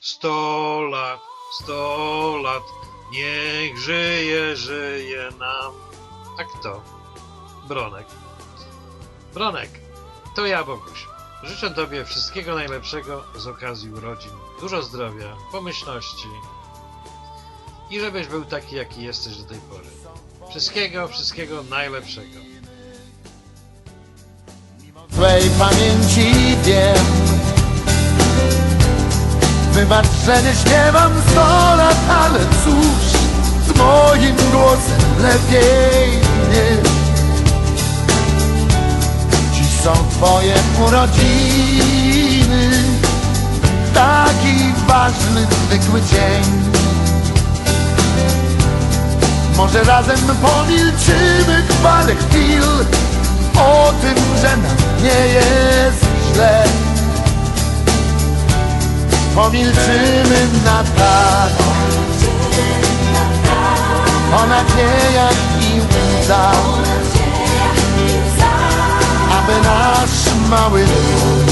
sto lat, sto lat, niech żyje, żyje nam. A kto? Bronek. Bronek, to ja, Boguś. Życzę Tobie wszystkiego najlepszego z okazji urodzin. Dużo zdrowia, pomyślności i żebyś był taki, jaki jesteś do tej pory. Wszystkiego, wszystkiego najlepszego. Twej pamięci wiem Wybacz, że nie śpiewam sto lat, ale cóż Z moim głosem lepiej nie. Dziś są twoje urodziny Taki ważny, zwykły dzień. Może razem pomilczymy parę chwil O tym, że nam nie jest źle Pomilczymy na tak O nadziejach i łzach. Aby nasz mały dom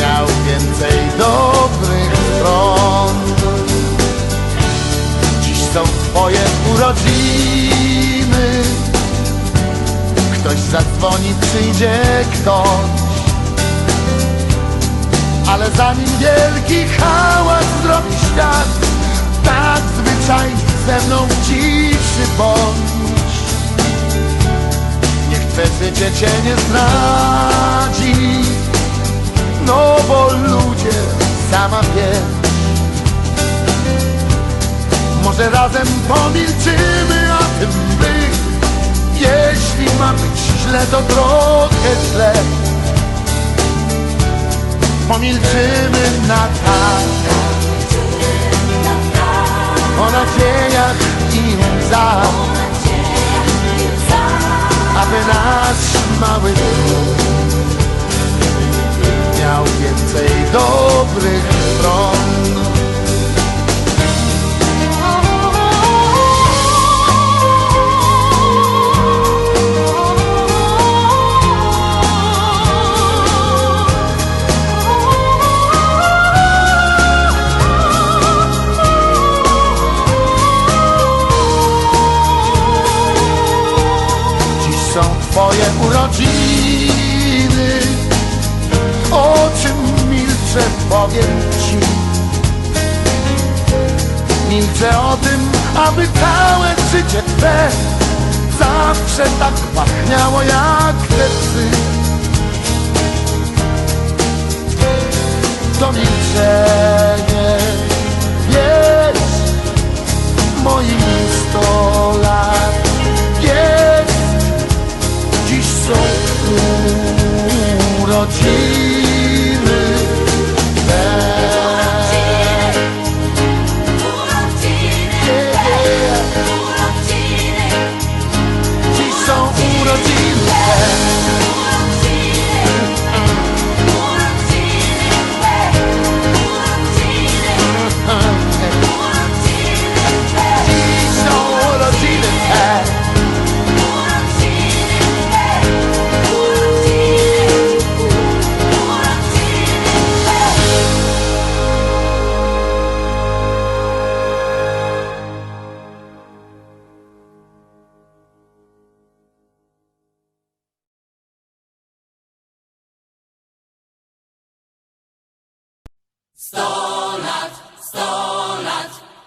Miał więcej dobrych stron. Dziś są twoje urodziny. Ktoś zadzwoni, przyjdzie ktoś Ale zanim wielki hałas zrobi świat Tak zwyczajnie ze mną ciszy bądź Niech twe życie cię nie zdradzi No bo ludzie, sama wiesz. Może razem pomilczymy o tym by Jeśli ma być źle, to trochę źle Pomilczymy na tak. O nadziejach i łzach. Aby nasz mały dom Miał więcej dobrych stron milczę powiem ci Milczę o tym, aby całe życie twe Zawsze tak pachniało jak te psy To milczenie, wiesz Moim sto lat jest Dziś są urodziny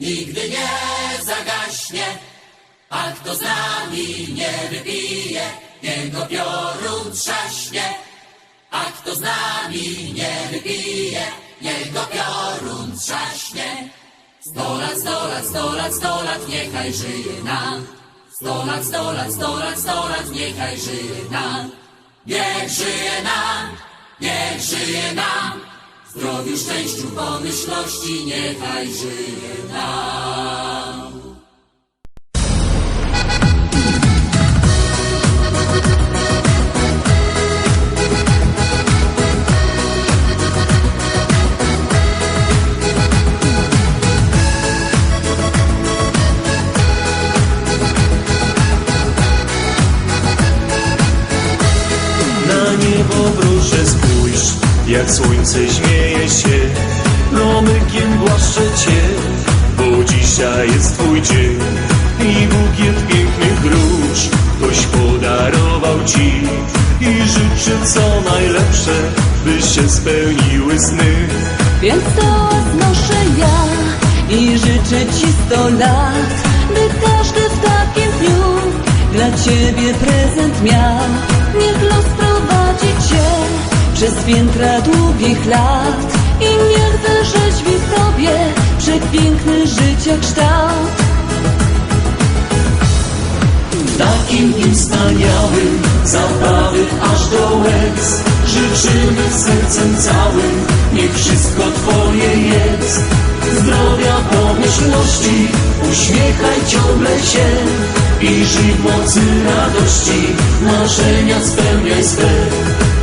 nigdy nie zagaśnie. A kto z nami nie wypije, jego piorun trzaśnie. A kto z nami nie wypije, jego piorun trzaśnie. Sto lat, sto lat, sto lat, sto lat, niechaj żyje nam. Sto lat, sto lat, sto lat, sto lat, niechaj żyje nam. Niech żyje nam, niech żyje nam. Zdrowiu, szczęściu, pomyślności, niechaj żyje nam. Jak słońce śmieje i życzy co najlepsze, by się spełniły sny. Więc to znoszę ja i życzę Ci sto lat, by każdy w takim dniu dla Ciebie prezent miał. Niech los prowadzi Cię przez piętra długich lat i niech wyrzeźbi w Tobie przepiękny życia kształt. Takim dniem wspaniałym, zabawy aż do łez. Życzymy sercem całym, niech wszystko Twoje jest. Zdrowia, pomyślności, uśmiechaj ciągle się. I żyj w mocy radości, marzenia spełniaj swe.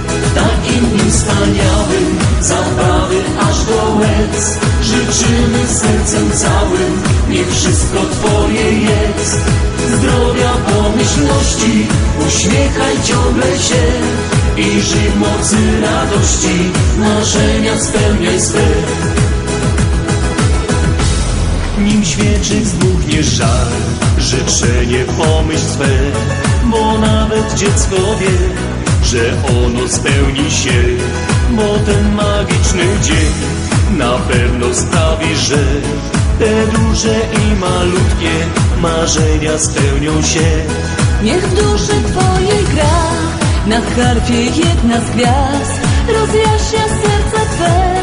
W takim dniu wspaniałym, zabawy aż do łez. Życzymy sercem całym, niech wszystko Twoje jest. Zdrowia, pomyślności, uśmiechaj ciągle się I żyj mocy radości, marzenia spełniaj swe. Nim świeczyk zdmuchnie żar, życzenie pomyśl swe, bo nawet dziecko wie, że ono spełni się, bo ten magiczny dzień na pewno sprawi, że te duże i malutkie marzenia spełnią się. Niech w duszy Twojej gra na harfie jedna z gwiazd. Rozjaśnia serce Twe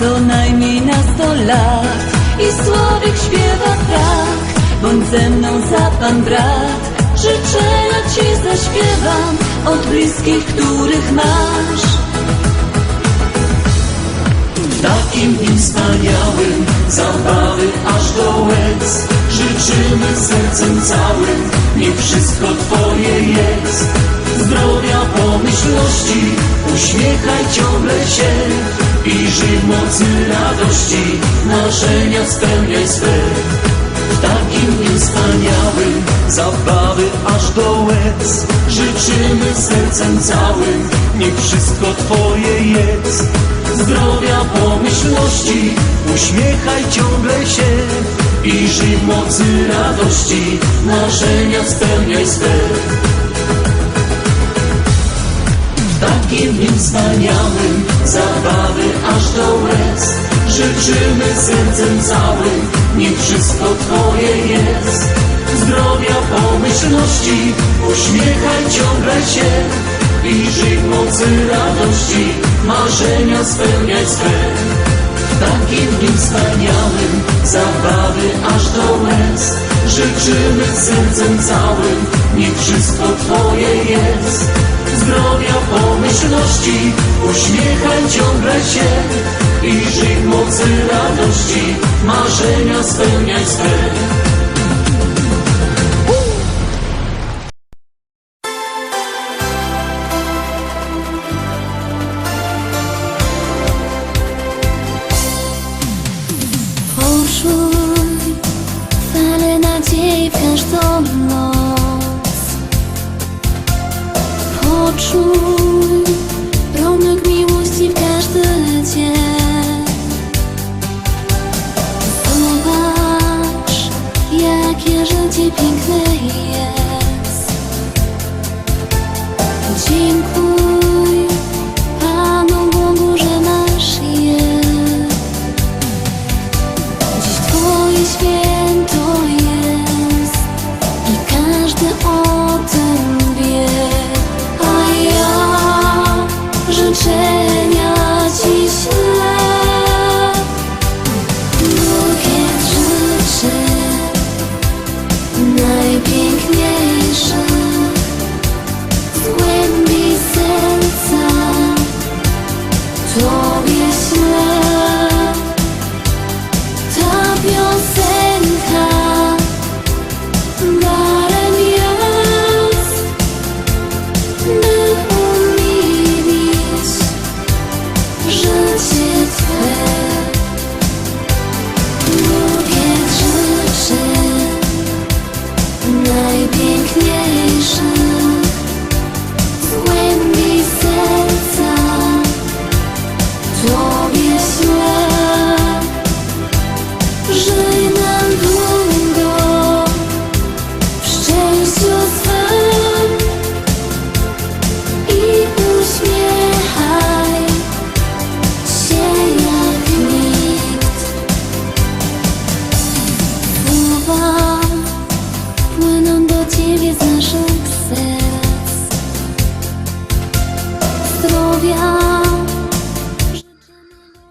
co najmniej na sto lat. I słowik śpiewa tak bądź ze mną za Pan brat. Życzenia Ci zaśpiewam od bliskich, których masz. Takim dniu wspaniałym, zabawy aż do łez Życzymy sercem całym, niech wszystko Twoje jest. Zdrowia, pomyślności, uśmiechaj ciągle się I żyj mocy radości, marzenia spełniaj swe. W takim wspaniałym, zabawy aż do łez. Życzymy sercem całym, niech wszystko Twoje jest. Zdrowia, pomyślności, uśmiechaj ciągle się I żyj w mocy radości, marzenia spełniaj swe. Takim dniu wspaniałym, zabawy aż do łez. Życzymy sercem całym, niech wszystko Twoje jest. Zdrowia, pomyślności, uśmiechaj ciągle się. I żyj w mocy radości, marzenia spełniaj swe. W wspaniałym, zabawy aż do łez. Życzymy sercem całym, niech wszystko Twoje jest. Zdrowia, pomyślności, uśmiechaj ciągle się I żyj w mocy radości, marzenia spełniaj swe 一片可以。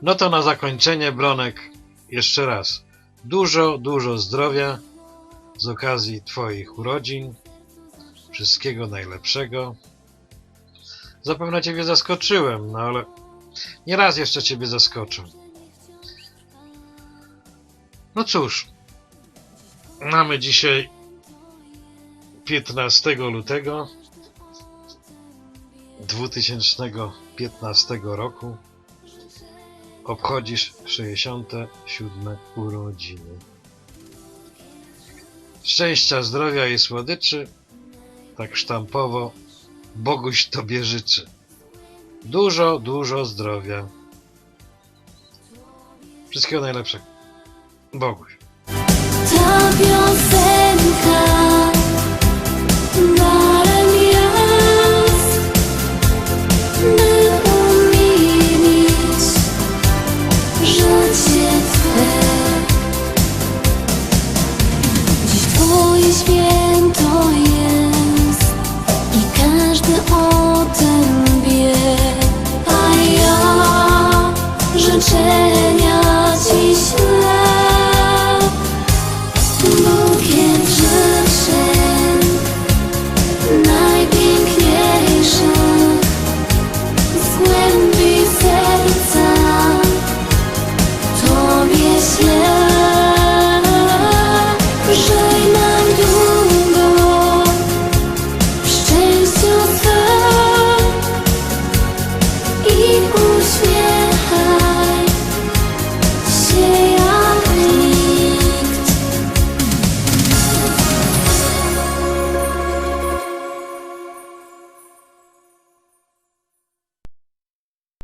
No to na zakończenie, Bronek, jeszcze raz. Dużo, dużo zdrowia z okazji Twoich urodzin. Wszystkiego najlepszego. Zapewne Ciebie zaskoczyłem, no ale nie raz jeszcze Ciebie zaskoczę. No cóż, mamy dzisiaj 15 lutego 2015 roku. Obchodzisz 67 urodziny. Szczęścia, zdrowia i słodyczy, tak sztampowo, Boguś Tobie życzy. Dużo, dużo zdrowia. Wszystkiego najlepszego. Boguś. Ta piosenka każdy o tym wie, a ja ślę.